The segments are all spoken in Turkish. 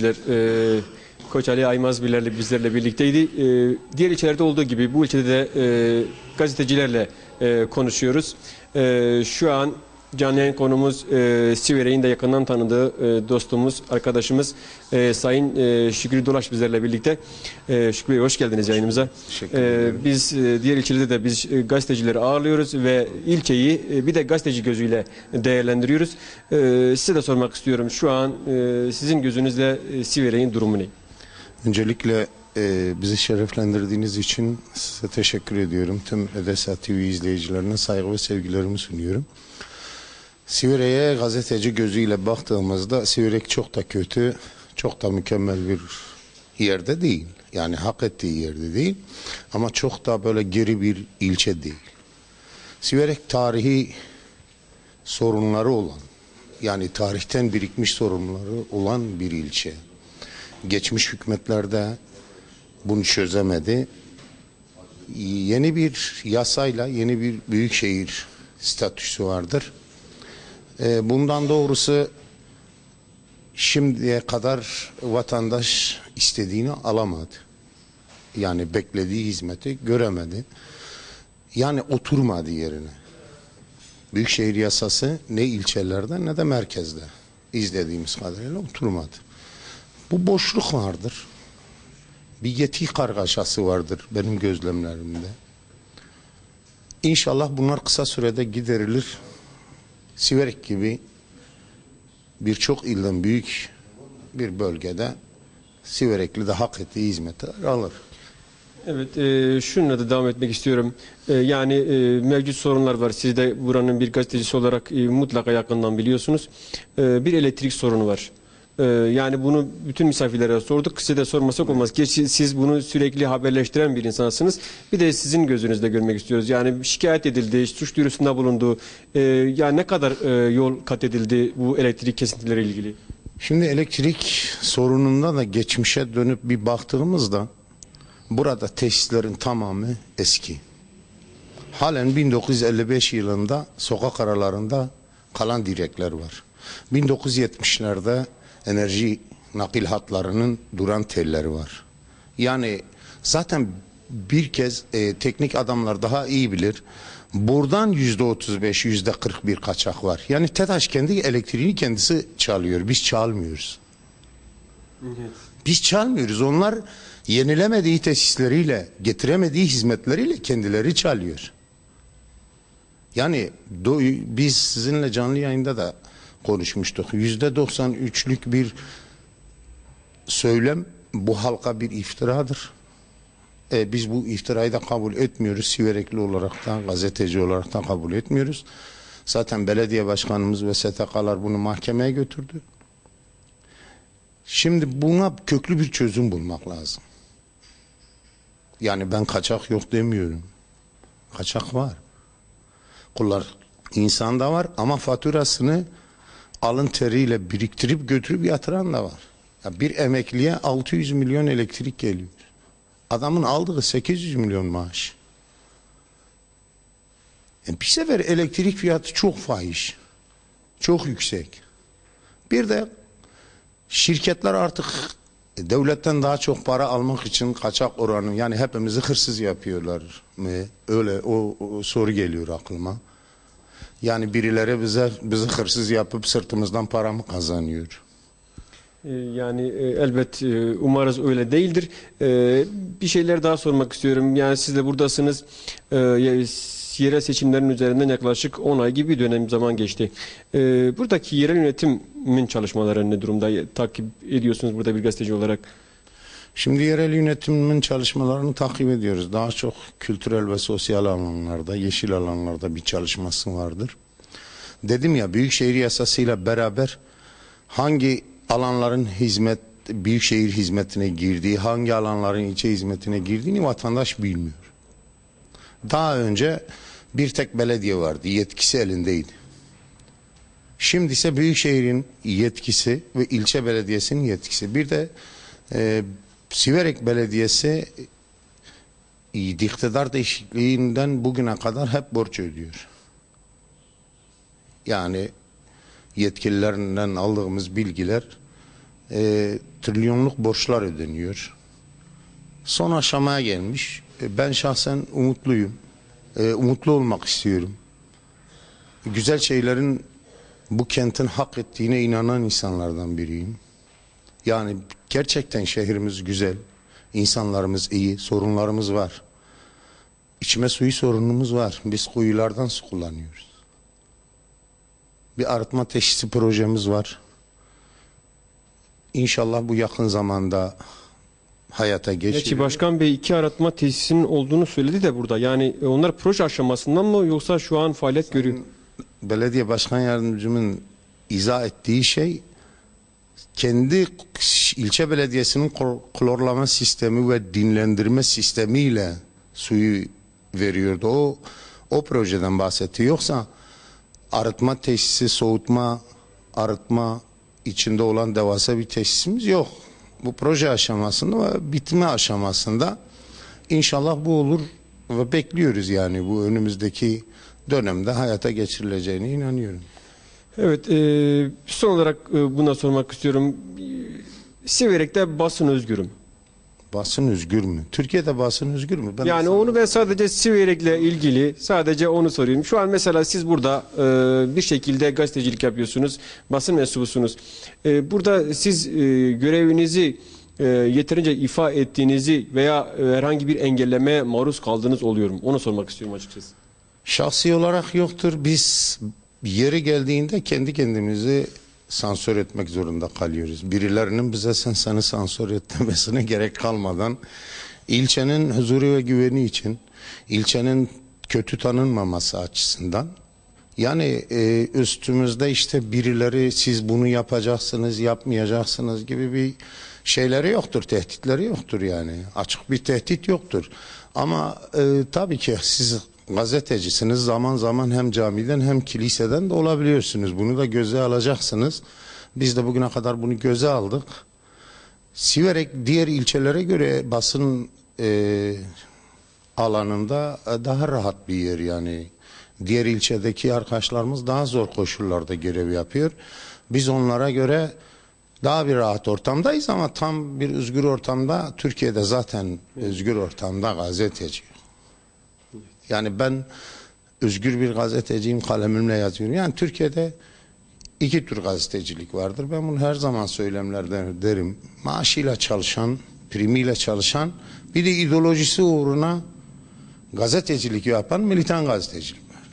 E, Koç Ali Aymaz Biler'le bizlerle birlikteydi. E, diğer ilçelerde olduğu gibi bu ilçede de e, gazetecilerle e, konuşuyoruz. E, şu an canlı yayın konumuz e, Siverek'in de yakından tanıdığı e, dostumuz, arkadaşımız e, Sayın e, Şükrü Dolaş bizlerle birlikte. E, Şükrü Bey hoş geldiniz yayınımıza. Teşekkür E, biz e, diğer ilçelerde de biz e, gazetecileri ağırlıyoruz ve ilçeyi e, bir de gazeteci gözüyle değerlendiriyoruz. E, size de sormak istiyorum. Şu an e, sizin gözünüzle e, Siverek'in durumu ne? Öncelikle e, bizi şereflendirdiğiniz için size teşekkür ediyorum. Tüm Edesa TV izleyicilerine saygı ve sevgilerimi sunuyorum. Siverek'e gazeteci gözüyle baktığımızda Siverek çok da kötü, çok da mükemmel bir yerde değil. Yani hak ettiği yerde değil. Ama çok da böyle geri bir ilçe değil. Siverek tarihi sorunları olan, yani tarihten birikmiş sorunları olan bir ilçe. Geçmiş hükümetlerde bunu çözemedi. Yeni bir yasayla yeni bir büyükşehir statüsü vardır. Ee, Bundan doğrusu şimdiye kadar vatandaş istediğini alamadı. Yani beklediği hizmeti göremedi. Yani oturmadı yerine. Büyükşehir yasası ne ilçelerde ne de merkezde izlediğimiz kadarıyla oturmadı. Bu boşluk vardır. Bir yetki kargaşası vardır benim gözlemlerimde. İnşallah bunlar kısa sürede giderilir. Siverek gibi birçok ilden büyük bir bölgede Siverekli de hak ettiği hizmeti alır. Evet, e, şununla da devam etmek istiyorum. E, yani e, mevcut sorunlar var. Siz de buranın bir gazetecisi olarak e, mutlaka yakından biliyorsunuz. E, bir elektrik sorunu var. E, yani bunu bütün misafirlere sorduk. Size de sormasak olmaz. Gerçi siz bunu sürekli haberleştiren bir insansınız. Bir de sizin gözünüzde görmek istiyoruz. Yani şikayet edildi, suç duyurusunda bulundu. E, ya ne kadar e, yol kat edildi bu elektrik kesintileri ilgili? Şimdi elektrik sorununda da geçmişe dönüp bir baktığımızda burada tesislerin tamamı eski. Halen 1955 yılında sokak aralarında kalan direkler var. 1970'lerde enerji nakil hatlarının duran telleri var. Yani zaten bir kez e, teknik adamlar daha iyi bilir. Buradan yüzde 35, yüzde 41 kaçak var. Yani TEDAŞ kendi elektriğini kendisi çalıyor. Biz çalmıyoruz. Biz çalmıyoruz. Onlar yenilemediği tesisleriyle, getiremediği hizmetleriyle kendileri çalıyor. Yani biz sizinle canlı yayında da konuşmuştuk. Yüzde 93'lük bir söylem bu halka bir iftiradır. E, biz bu iftirayı da kabul etmiyoruz. Siverekli olarak da, gazeteci olarak da kabul etmiyoruz. Zaten belediye başkanımız ve STK'lar bunu mahkemeye götürdü. Şimdi buna köklü bir çözüm bulmak lazım. Yani ben kaçak yok demiyorum. Kaçak var. Kullar insan da var ama faturasını alın teriyle biriktirip götürüp yatıran da var. Ya bir emekliye 600 milyon elektrik geliyor. Adamın aldığı 800 milyon maaş. E bir sefer elektrik fiyatı çok fahiş. Çok yüksek. Bir de şirketler artık devletten daha çok para almak için kaçak oranı yani hepimizi hırsız yapıyorlar mı? Öyle o, o soru geliyor aklıma. Yani birileri bize bizi hırsız yapıp sırtımızdan para mı kazanıyor? Ee, Yani e, elbet e, umarız öyle değildir. Ee, Bir şeyler daha sormak istiyorum. Yani siz de buradasınız. Ee, Yerel seçimlerin üzerinden yaklaşık 10 ay gibi bir dönem zaman geçti. Buradaki yerel yönetimin çalışmaları ne durumda? Takip ediyorsunuz burada bir gazeteci olarak. Şimdi yerel yönetimin çalışmalarını takip ediyoruz. Daha çok kültürel ve sosyal alanlarda, yeşil alanlarda bir çalışması vardır. Dedim ya Büyükşehir Yasası'yla beraber hangi alanların hizmet büyükşehir hizmetine girdiği, hangi alanların ilçe hizmetine girdiğini vatandaş bilmiyor. Daha önce bir tek belediye vardı, yetkisi elindeydi. Şimdi ise Büyükşehir'in yetkisi ve ilçe belediyesinin yetkisi. Bir de e, Siverek Belediyesi e, iktidar değişikliğinden bugüne kadar hep borç ödüyor. Yani yetkililerinden aldığımız bilgiler e, trilyonluk borçlar ödeniyor. Son aşamaya gelmiş. E, Ben şahsen umutluyum. E, umutlu olmak istiyorum. Güzel şeylerin bu kentin hak ettiğine inanan insanlardan biriyim. Yani gerçekten şehrimiz güzel. insanlarımız iyi, sorunlarımız var. İçme suyu sorunumuz var. Biz kuyulardan su kullanıyoruz. Bir arıtma teşhisi projemiz var. İnşallah bu yakın zamanda hayata Gerçi geçirilir. Başkan Bey iki aratma tesisinin olduğunu söyledi de burada. Yani onlar proje aşamasından mı yoksa şu an faaliyet görüyor? belediye başkan yardımcımın izah ettiği şey kendi ilçe belediyesinin klor- klorlama sistemi ve dinlendirme sistemiyle suyu veriyordu. O o projeden bahsetti. Yoksa arıtma tesisi, soğutma, arıtma içinde olan devasa bir tesisimiz yok. Bu proje aşamasında ve bitme aşamasında inşallah bu olur ve bekliyoruz yani bu önümüzdeki dönemde hayata geçirileceğine inanıyorum. Evet, e, son olarak e, buna sormak istiyorum. Siverek'te basın özgürüm. Basın özgür mü? Türkiye'de basın özgür mü? Ben Yani onu ben sadece Siverek'le ilgili sadece onu soruyorum. Şu an mesela siz burada e, bir şekilde gazetecilik yapıyorsunuz, basın mensubusunuz. E, burada siz e, görevinizi e, yeterince ifa ettiğinizi veya e, herhangi bir engellemeye maruz kaldığınız oluyorum. Onu sormak istiyorum açıkçası. Şahsi olarak yoktur. Biz yeri geldiğinde kendi kendimizi sansür etmek zorunda kalıyoruz. Birilerinin bize sen seni sansür et demesine gerek kalmadan ilçenin huzuru ve güveni için ilçenin kötü tanınmaması açısından yani e, üstümüzde işte birileri siz bunu yapacaksınız yapmayacaksınız gibi bir şeyleri yoktur tehditleri yoktur yani açık bir tehdit yoktur ama e, tabii ki siz gazetecisiniz zaman zaman hem camiden hem kiliseden de olabiliyorsunuz bunu da göze alacaksınız biz de bugüne kadar bunu göze aldık Siverek diğer ilçelere göre basın e, alanında e, daha rahat bir yer yani. Diğer ilçedeki arkadaşlarımız daha zor koşullarda görev yapıyor. Biz onlara göre daha bir rahat ortamdayız ama tam bir özgür ortamda Türkiye'de zaten özgür ortamda gazeteci. Yani ben özgür bir gazeteciyim kalemimle yazıyorum. Yani Türkiye'de iki tür gazetecilik vardır. Ben bunu her zaman söylemlerde derim. Maaşıyla çalışan, primiyle çalışan, bir de ideolojisi uğruna gazetecilik yapan militan gazetecilik var.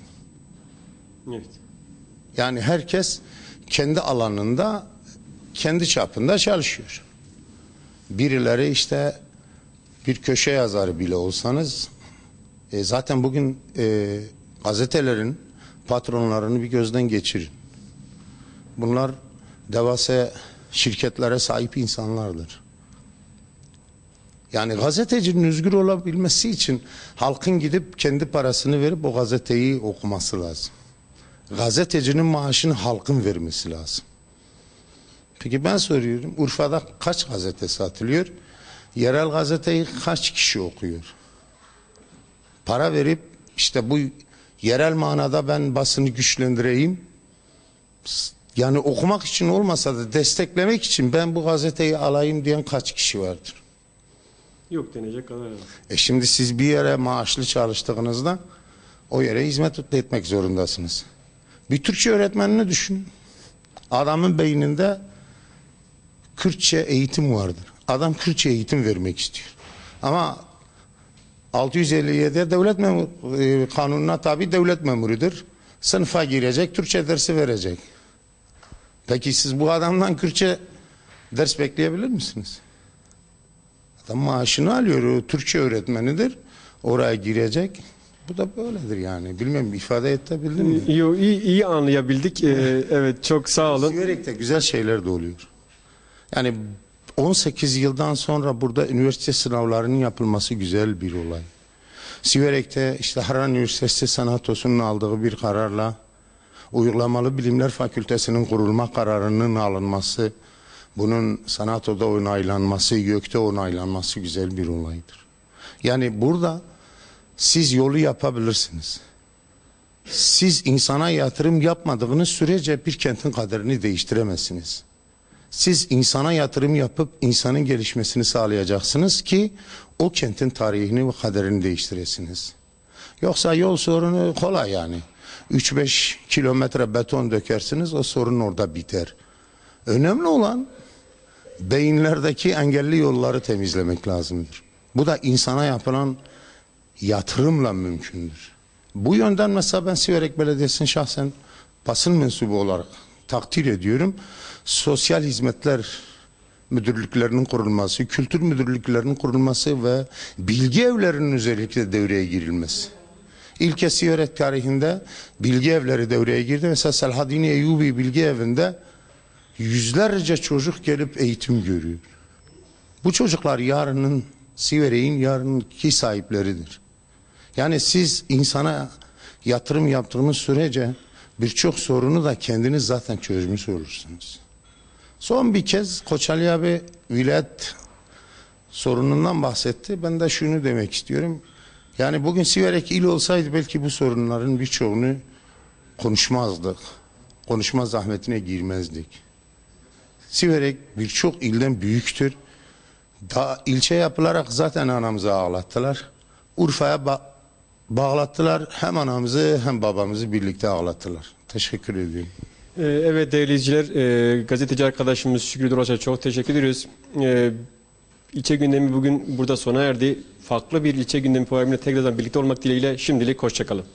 Evet. Yani herkes kendi alanında, kendi çapında çalışıyor. Birileri işte bir köşe yazarı bile olsanız, e, zaten bugün e, gazetelerin patronlarını bir gözden geçirin. Bunlar devasa şirketlere sahip insanlardır. Yani gazetecinin özgür olabilmesi için halkın gidip kendi parasını verip o gazeteyi okuması lazım. Gazetecinin maaşını halkın vermesi lazım. Peki ben soruyorum Urfa'da kaç gazete satılıyor? Yerel gazeteyi kaç kişi okuyor? Para verip işte bu yerel manada ben basını güçlendireyim. Yani okumak için olmasa da desteklemek için ben bu gazeteyi alayım diyen kaç kişi vardır? Yok denecek kadar. E şimdi siz bir yere maaşlı çalıştığınızda o yere hizmet etmek zorundasınız. Bir Türkçe öğretmenini düşünün. Adamın beyninde Kürtçe eğitim vardır. Adam Kürtçe eğitim vermek istiyor. Ama 657 devlet memur, e, kanununa tabi devlet memurudur. Sınıfa girecek, Türkçe dersi verecek. Peki siz bu adamdan Kürtçe ders bekleyebilir misiniz? Adam maaşını alıyor, o Türkçe öğretmenidir. Oraya girecek. Bu da böyledir yani. Bilmem ifade edebildim mi? İyi, iyi, iyi anlayabildik. E, evet çok sağ olun. Siverek'te güzel şeyler de oluyor. Yani 18 yıldan sonra burada üniversite sınavlarının yapılması güzel bir olay. Siverek'te işte Harran Üniversitesi Senatosu'nun aldığı bir kararla Uygulamalı Bilimler Fakültesinin kurulma kararının alınması, bunun Senato'da onaylanması, YÖK'te onaylanması güzel bir olaydır. Yani burada siz yolu yapabilirsiniz. Siz insana yatırım yapmadığınız sürece bir kentin kaderini değiştiremezsiniz. Siz insana yatırım yapıp insanın gelişmesini sağlayacaksınız ki o kentin tarihini ve kaderini değiştiresiniz. Yoksa yol sorunu kolay yani. 3-5 kilometre beton dökersiniz o sorun orada biter. Önemli olan beyinlerdeki engelli yolları temizlemek lazımdır. Bu da insana yapılan yatırımla mümkündür. Bu yönden mesela ben Siverek Belediyesi'ni şahsen basın mensubu olarak takdir ediyorum. Sosyal hizmetler müdürlüklerinin kurulması, kültür müdürlüklerinin kurulması ve bilgi evlerinin özellikle devreye girilmesi. İlk Siverek tarihinde bilgi evleri devreye girdi. Mesela Selahaddin Eyyubi bilgi evinde yüzlerce çocuk gelip eğitim görüyor. Bu çocuklar yarının Siverek'in yarınki sahipleridir. Yani siz insana yatırım yaptığınız sürece birçok sorunu da kendiniz zaten çözmüş olursunuz. Son bir kez Koçali abi vilayet sorunundan bahsetti. Ben de şunu demek istiyorum. Yani bugün Siverek il olsaydı belki bu sorunların birçoğunu konuşmazdık. Konuşma zahmetine girmezdik. Siverek birçok ilden büyüktür. Da ilçe yapılarak zaten anamızı ağlattılar. Urfa'ya bağlattılar. Hem anamızı hem babamızı birlikte ağlattılar. Teşekkür ediyorum. Ee, Evet değerli izleyiciler, e, gazeteci arkadaşımız Şükrü Duraç'a çok teşekkür ediyoruz. E, ilçe gündemi bugün burada sona erdi. Farklı bir ilçe gündemi programıyla tekrardan birlikte olmak dileğiyle şimdilik hoşçakalın.